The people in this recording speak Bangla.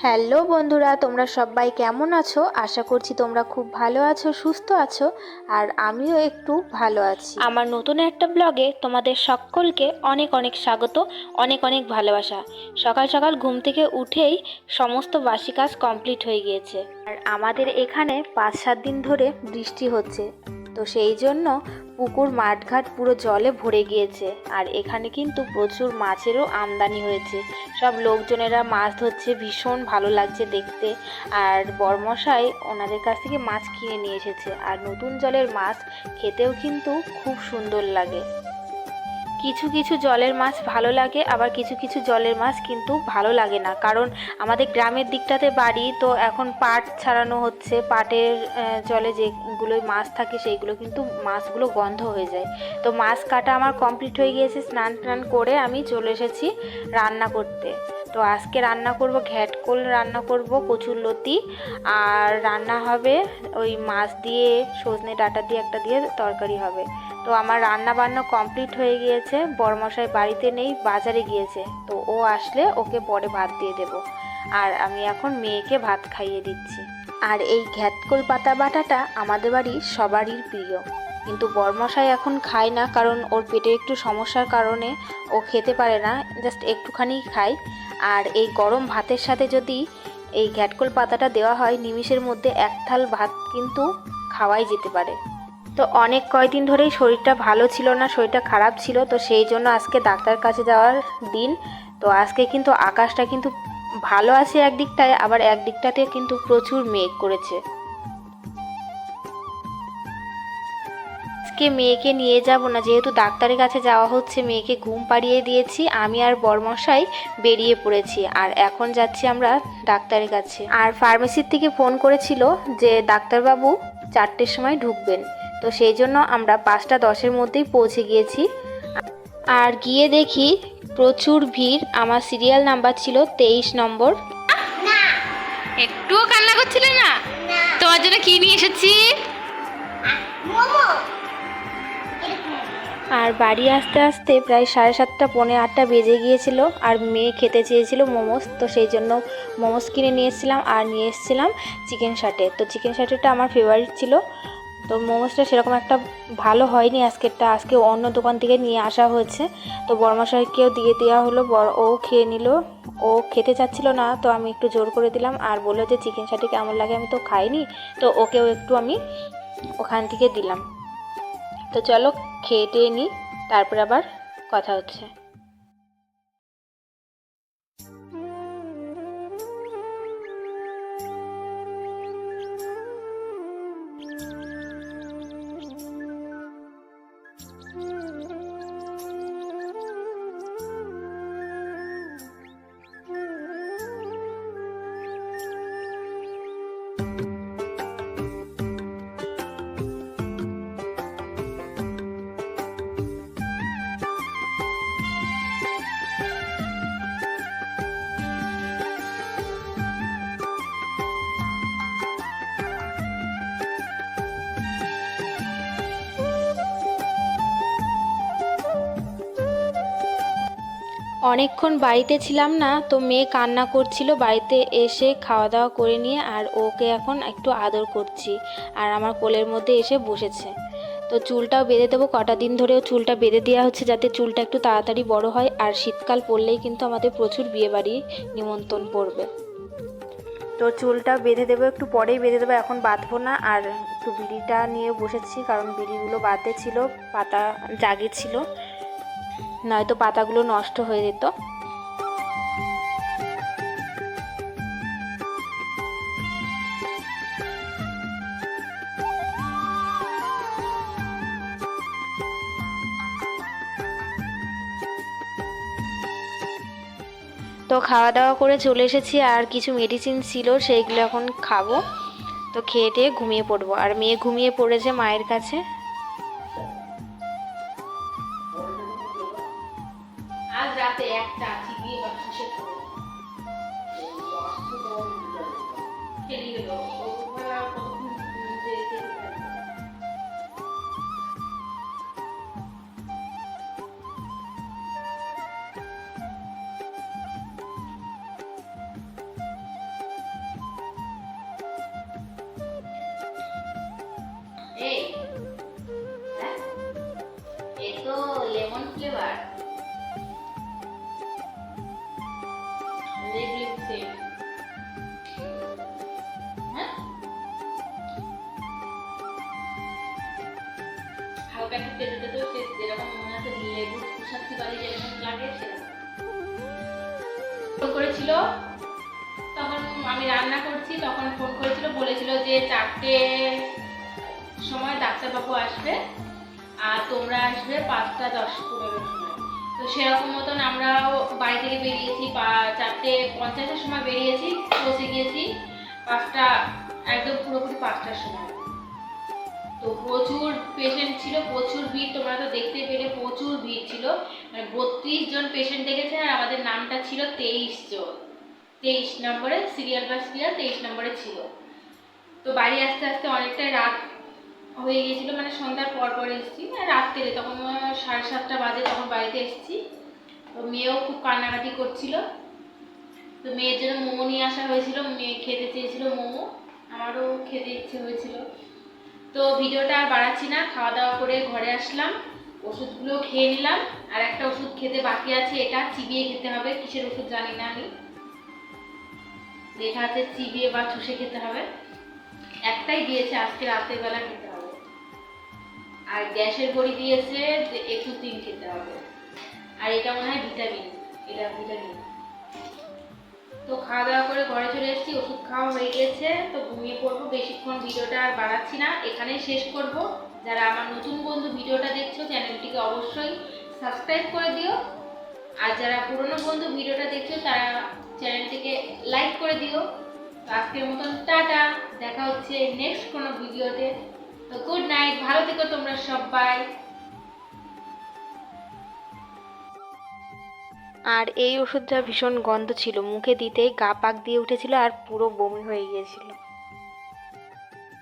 হ্যালো বন্ধুরা তোমরা সবাই কেমন আছো? আশা করছি তোমরা খুব ভালো আছো সুস্থ আছো আর আমিও একটু ভালো আছি। আমার নতুন একটা ব্লগে তোমাদের সকলকে অনেক অনেক স্বাগত অনেক অনেক ভালোবাসা। সকাল সকাল ঘুম থেকে উঠেই সমস্ত বাসি কাজ কমপ্লিট হয়ে গিয়েছে। আর আমাদের এখানে পাঁচ সাত দিন ধরে বৃষ্টি হচ্ছে তো সেই জন্য পুকুর, মাঠঘাট পুরো জলে ভরে গিয়েছে। আর এখানে কিন্তু প্রচুর মাছেরও আমদানি হয়েছে। সব লোকজনেরা মাছ ধরছে, ভীষণ ভালো লাগছে দেখতে। আর বর্মশাই ওনাদের কাছ থেকে মাছ কিনে নিয়ে এসেছে। আর নতুন জলের মাছ খেতেও কিন্তু খুব সুন্দর লাগে। কিছু কিছু জলের মাছ ভালো লাগে, আবার কিছু কিছু জলের মাছ কিন্তু ভালো লাগে না। কারণ আমাদের গ্রামের দিকটাতে বাড়ি, তো এখন পাট ছাড়ানো হচ্ছে, পাটের জলে যেগুলো মাছ থাকে সেইগুলো কিন্তু মাছগুলো গন্ধ হয়ে যায়। তো মাছ কাটা আমার কমপ্লিট হয়ে গিয়েছে স্নান টান করে আমি চলে এসেছি রান্না করতে। তো আজকে রান্না করব ঘ্যাটকোল, রান্না করব কচুর লতি, আর রান্না হবে ওই মাছ দিয়ে, সজনে ডাঁটা দিয়ে একটা দিয়ে তরকারি হবে। তো আমার রান্না বান্না কমপ্লিট হয়ে গিয়েছে বড়মশাই বাড়িতে নেই, বাজারে গিয়েছে। তো ও আসলে ওকে পরে ভাত দিয়ে দেব। আর আমি এখন মেয়েকে ভাত খাইয়ে দিচ্ছি। আর এই ঘ্যাটকোল পাতা বাটাটা আমাদের বাড়ির সবারই প্রিয়। কিন্তু বরমশাই এখন খায় না, কারণ ওর পেটে একটু সমস্যার কারণে ও খেতে পারে না, জাস্ট একটুখানি খায়। আর এই গরম ভাতের সাথে যদি এই ঘ্যাটকোল পাতাটা দেওয়া হয়, নিমিষের মধ্যে এক থাল ভাত কিন্তু খাওয়াই যেতে পারে। তো অনেক কয়দিন ধরেই শরীরটা ভালো ছিল না, শরীরটা খারাপ ছিল, তো সেই জন্য আজকে ডাক্তার কাছে যাওয়ার দিন। তো আজকে কিন্তু আকাশটা কিন্তু ভালো আছে একদিকটায়, আবার একদিকটাতে কিন্তু প্রচুর মেঘ করেছে। আজকে মেয়েকে নিয়ে যাব না। যেহেতু ডাক্তারের কাছে যাওয়া হচ্ছে মেয়েকে ঘুম পাড়িয়ে দিয়েছি। আমি আর বরমশাই বেরিয়ে পড়েছি আর এখন যাচ্ছি আমরা ডাক্তারের কাছে। আর ফার্মেসির থেকে ফোন করেছিল যে ডাক্তারবাবু চারটের সময় ঢুকবেন। তো সেই জন্য আমরা পাঁচটা দশের মধ্যেই পৌঁছে গিয়েছি। আর গিয়ে দেখি প্রচুর ভিড়। আমার সিরিয়াল নাম্বার ছিল তেইশ নম্বর। একটুও কান্না করছিলে না? তোমার জন্য কি নিয়ে এসেছি? আর বাড়ি আসতে আসতে প্রায় সাড়ে সাতটা, পৌনে আটটা বেজে গিয়েছিল আর মেয়ে খেতে চেয়েছিল মোমোস। তো সেই জন্য মোমোস কিনে নিয়ে এসেছিলাম আর নিয়ে এসেছিলাম চিকেন শাটে তো চিকেন শাটেটা আমার ফেভারিট ছিল। তো মোমোসটা সেরকম একটা ভালো হয়নি আজকেরটা। আজকে অন্য দোকান থেকে নিয়ে আসা হয়েছে। তো বড়মশাইকেও দিয়ে দেওয়া হলো। ও খেয়ে নিল। ও খেতে চাচ্ছিল না, তো আমি একটু জোর করে দিলাম। আর বলল যে, চিকেন শাটে কেমন লাগে? আমি তো খাইনি। তো ওকেও একটু আমি ওখান থেকে দিলাম। তো চলো খেয়ে টেয়ে নিই তারপর আবার কথা হচ্ছে। অনেকক্ষণ বাড়িতে ছিলাম না, তো মেয়ে কান্না করছিল বাড়িতে এসে খাওয়া দাওয়া করে নিয়ে আর ওকে এখন একটু আদর করছি আর আমার কোলের মধ্যে এসে বসেছে। তো চুলটাও বেঁধে দেবো, কটা দিন ধরেও চুলটা বেঁধে দেওয়া হচ্ছে যাতে চুলটা একটু তাড়াতাড়ি বড় হয় আর শীতকাল পড়লেই কিন্তু আমাদের প্রচুর বিয়েবাড়ি নিমন্ত্রণ পড়বে। তো চুলটা বেঁধে দেবো, একটু পরেই বেঁধে দেবো, এখন বাঁধবো না আর একটু বিড়িটা নিয়ে বসেছি কারণ বিড়িগুলো বাঁধে ছিল, পাতা জাগে ছিল। নয়তো পাতাগুলো নষ্ট হয়ে যেত। তো খাওয়া দাওয়া করে চলে এসেছি, আর কিছু মেডিসিন ছিল সেইগুলো এখন খাব। তো খেয়ে টেয়ে ঘুমিয়ে পড়ব। আর মেয়ে ঘুমিয়ে পড়েছে মায়ের কাছে। করেছিল, তখন আমি রান্না করছি, তখন ফোন করেছিল, বলেছিল যে চারটে সময় ডাক্তারবাবু আসবে আর তোমরা আসবে পাঁচটা দশ পনেরো তো সেরকম মতন আমরাও বাড়ি থেকে বেরিয়েছি, বা চারটে পঞ্চাশের সময় বেরিয়েছি, পৌঁছে গিয়েছি, পাঁচটা, একদম পুরোপুরি পাঁচটার সময়। তো প্রচুর পেশেন্ট ছিল, প্রচুর ভিড়, তোমরা তো দেখতে পেলে প্রচুর ভিড় ছিল। মানে বত্রিশ জন পেশেন্ট দেখেছে আর আমাদের নামটা ছিল তেইশ জন। তেইশ নম্বরে সিরিয়াল বা সিরিয়াল তেইশ নম্বরে ছিল। তো বাড়ি আসতে আসতে অনেকটাই রাত হয়ে গিয়েছিল মানে সন্ধ্যার পর পর এসেছি। মানে রাত্রে, তখন সাড়ে সাতটা বাজে তখন বাড়িতে এসেছি। তো মেয়েও খুব কান্নাকাটি করছিল। তো মেয়ের জন্য মোমো নিয়ে আসা হয়েছিল, মেয়ে খেতে চেয়েছিল মোমো। আমারও খেতে ইচ্ছে হয়েছিল। তো ভিডিওটা আর বাড়াচ্ছি না খাওয়া দাওয়া করে ঘরে আসলাম, ওষুধগুলো খেয়ে নিলাম, আর একটা ওষুধ খেতে বাকি আছে, এটা চিবিয়ে খেতে হবে, কিসের ওষুধ জানি না আমি। লেখা আছে চিবিয়ে বা চুষে খেতে হবে। একটাই দিয়েছে, আজকে রাতের বেলা খেতে হবে। আর গ্যাসের বড়ি দিয়েছে একটু তিন খেতে হবে। আর এটা মনে হয় ভিটামিন, এটা ভিটামিন। তো খাওয়া দাওয়া করে ঘরে চলে এসেছি, ওষুধ খাওয়া হয়ে গেছে, তো ঘুমিয়ে পড়ব, বেশিক্ষণ ভিডিওটা আর বাড়াচ্ছি না, এখানেই শেষ করব। যারা আমার নতুন বন্ধু ভিডিওটা দেখছ, চ্যানেলটিকে অবশ্যই সাবস্ক্রাইব করে দিও। আর যারা পুরনো বন্ধু ভিডিওটা দেখছ, তারা চ্যানেলটিকে লাইক করে দিও। তো আজকের মতন টাটা, দেখা হচ্ছে নেক্সট কোনো ভিডিওতে। তো গুড নাইট ভালো থেকো তোমরা সবাই। আর এই ওষুধটা ভীষণ গন্ধ ছিল। মুখে দিতেই গা পাক দিয়ে উঠেছিল আর পুরো বমি হয়ে গিয়েছিল।